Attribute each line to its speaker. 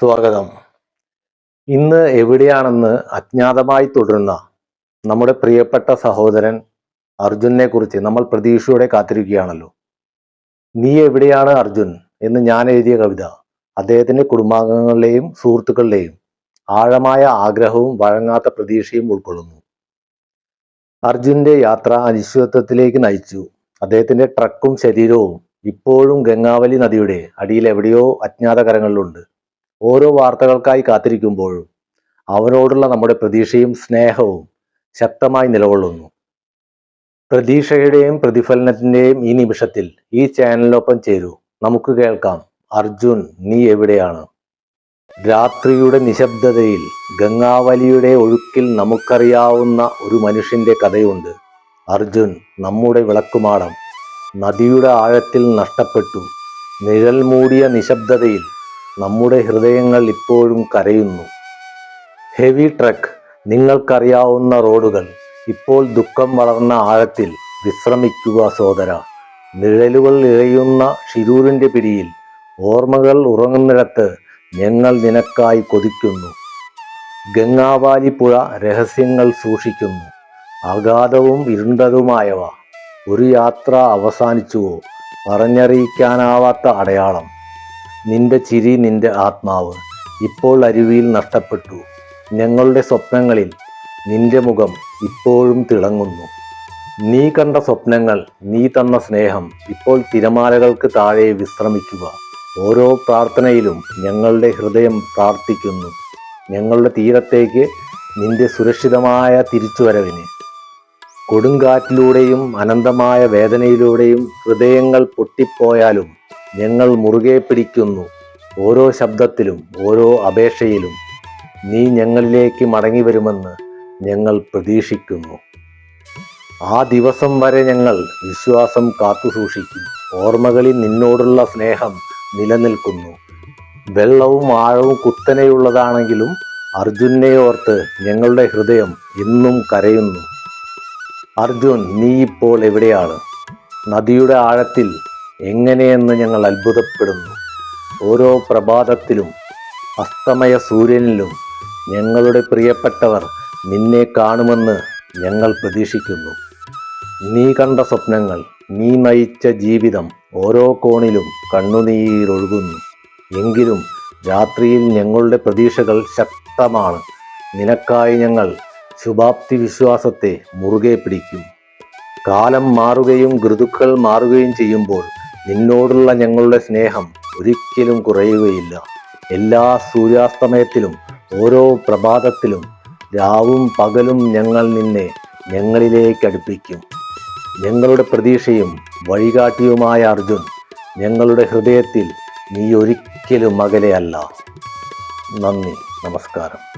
Speaker 1: സ്വാഗതം. ഇന്ന് എവിടെയാണെന്ന് അജ്ഞാതമായി തുടരുന്ന നമ്മുടെ പ്രിയപ്പെട്ട സഹോദരൻ അർജുനെ കുറിച്ച് നമ്മൾ പ്രതീക്ഷയോടെ കാത്തിരിക്കുകയാണല്ലോ. നീ എവിടെയാണ് അർജുൻ? എന്ന് ഞാൻ എഴുതിയ കവിത അദ്ദേഹത്തിന്റെ കുടുംബാംഗങ്ങളുടെയും സുഹൃത്തുക്കളുടെയും ആഴമായ ആഗ്രഹവും വഴങ്ങാത്ത പ്രതീക്ഷയും ഉൾക്കൊള്ളുന്നു. അർജുന്റെ യാത്ര അനിശ്ചിതത്വത്തിലേക്ക് നയിച്ചു. അദ്ദേഹത്തിന്റെ ട്രക്കും ശരീരവും ഇപ്പോഴും ഗംഗാവലി നദിയുടെ അടിയിൽ എവിടെയോ അജ്ഞാത കരങ്ങളിലുണ്ട് ഓരോ വാർത്തകൾക്കായി കാത്തിരിക്കുമ്പോഴും അവനോടുള്ള നമ്മുടെ പ്രതീക്ഷയും സ്നേഹവും ശക്തമായി നിലകൊള്ളുന്നു. പ്രതീക്ഷയുടെയും പ്രതിഫലനത്തിന്റെയും ഈ നിമിഷത്തിൽ ഈ ചാനലിനൊപ്പം ചേരൂ. നമുക്ക് കേൾക്കാം. അർജുൻ നീ എവിടെയാണ്? രാത്രിയുടെ നിശബ്ദതയിൽ ഗംഗാവലിയുടെ ഒഴുക്കിൽ നമുക്കറിയാവുന്ന ഒരു മനുഷ്യന്റെ കഥയുണ്ട്. അർജുൻ നമ്മുടെ വിളക്കുമാടം. നദിയുടെ ആഴത്തിൽ നഷ്ടപ്പെട്ടു. നിഴൽ മൂടിയ നിശബ്ദതയിൽ നമ്മുടെ ഹൃദയങ്ങൾ ഇപ്പോഴും കരയുന്നു. ഹെവി ട്രക്ക് നിങ്ങൾക്കറിയാവുന്ന റോഡുകൾ. ഇപ്പോൾ ദുഃഖം വളർന്ന ആഴത്തിൽ വിശ്രമിക്കുക സോദര നിഴലുകൾ ഇഴയുന്ന ഷിരൂരിന്റെ പിടിയിൽ ഓർമ്മകൾ ഉറങ്ങുന്നിടത്ത് ഞങ്ങൾ നിനക്കായി കൊതിക്കുന്നു. ഗംഗാവാലി പുഴ രഹസ്യങ്ങൾ സൂക്ഷിക്കുന്നു. അഗാധവും ഇരുണ്ടതുമായവ. ഒരു യാത്ര അവസാനിച്ചുവോ? പറഞ്ഞറിയിക്കാനാവാത്ത അടയാളം. നിന്റെ ചിരി നിന്റെ ആത്മാവ് ഇപ്പോൾ അരുവിയിൽ നഷ്ടപ്പെട്ടു. ഞങ്ങളുടെ സ്വപ്നങ്ങളിൽ നിന്റെ മുഖം ഇപ്പോഴും തിളങ്ങുന്നു. നീ കണ്ട സ്വപ്നങ്ങൾ നീ തന്ന സ്നേഹം ഇപ്പോൾ തിരമാലകൾക്ക് താഴെ വിശ്രമിക്കുക. ഓരോ പ്രാർത്ഥനയിലും ഞങ്ങളുടെ ഹൃദയം പ്രാർത്ഥിക്കുന്നു. ഞങ്ങളുടെ തീരത്തേക്ക് നിന്റെ സുരക്ഷിതമായ തിരിച്ചുവരവിന്. കൊടുങ്കാറ്റിലൂടെയും അനന്തമായ വേദനയിലൂടെയും ഹൃദയങ്ങൾ പൊട്ടിപ്പോയാലും ഞങ്ങൾ മുറുകെ പിടിക്കുന്നു ഓരോ ശബ്ദത്തിലും ഓരോ അപേക്ഷയിലും. നീ ഞങ്ങളിലേക്ക് മടങ്ങി വരുമെന്ന് ഞങ്ങൾ പ്രതീക്ഷിക്കുന്നു. ആ ദിവസം വരെ ഞങ്ങൾ വിശ്വാസം കാത്തുസൂക്ഷിക്കും. ഓർമ്മകളിൽ നിന്നോടുള്ള സ്നേഹം നിലനിൽക്കുന്നു. വെള്ളവും ആഴവും കുത്തനെയുള്ളതാണെങ്കിലും അർജുനെ ഓർത്ത് ഞങ്ങളുടെ ഹൃദയം എന്നും കരയുന്നു. അർജുൻ നീ ഇപ്പോൾ എവിടെയാണ്? നദിയുടെ ആഴത്തിൽ എങ്ങനെയെന്ന് ഞങ്ങൾ അത്ഭുതപ്പെടുന്നു. ഓരോ പ്രഭാതത്തിലും അസ്തമയ സൂര്യനിലും ഞങ്ങളുടെ പ്രിയപ്പെട്ടവർ നിന്നെ കാണുമെന്ന് ഞങ്ങൾ പ്രതീക്ഷിക്കുന്നു. നീ കണ്ട സ്വപ്നങ്ങൾ നീ നയിച്ച ജീവിതം ഓരോ കോണിലും കണ്ണുനീരൊഴുകുന്നു എങ്കിലും രാത്രിയിൽ ഞങ്ങളുടെ പ്രതീക്ഷകൾ ശക്തമാണ്. നിനക്കായി ഞങ്ങൾ ശുഭാപ്തി വിശ്വാസത്തെ മുറുകെ പിടിക്കും. കാലം മാറുകയും ഋതുക്കൾ മാറുകയും ചെയ്യുമ്പോൾ നിന്നോടുള്ള ഞങ്ങളുടെ സ്നേഹം ഒരിക്കലും കുറയുകയില്ല. എല്ലാ സൂര്യാസ്തമയത്തിലും ഓരോ പ്രഭാതത്തിലും രാവും പകലും ഞങ്ങൾ നിന്നെ ഞങ്ങളിലേക്ക് അടുപ്പിക്കും. ഞങ്ങളുടെ പ്രതീക്ഷയും വഴികാട്ടിയുമായ അർജുൻ ഞങ്ങളുടെ ഹൃദയത്തിൽ നീ ഒരിക്കലും അകലെയല്ല. നന്ദി നമസ്കാരം.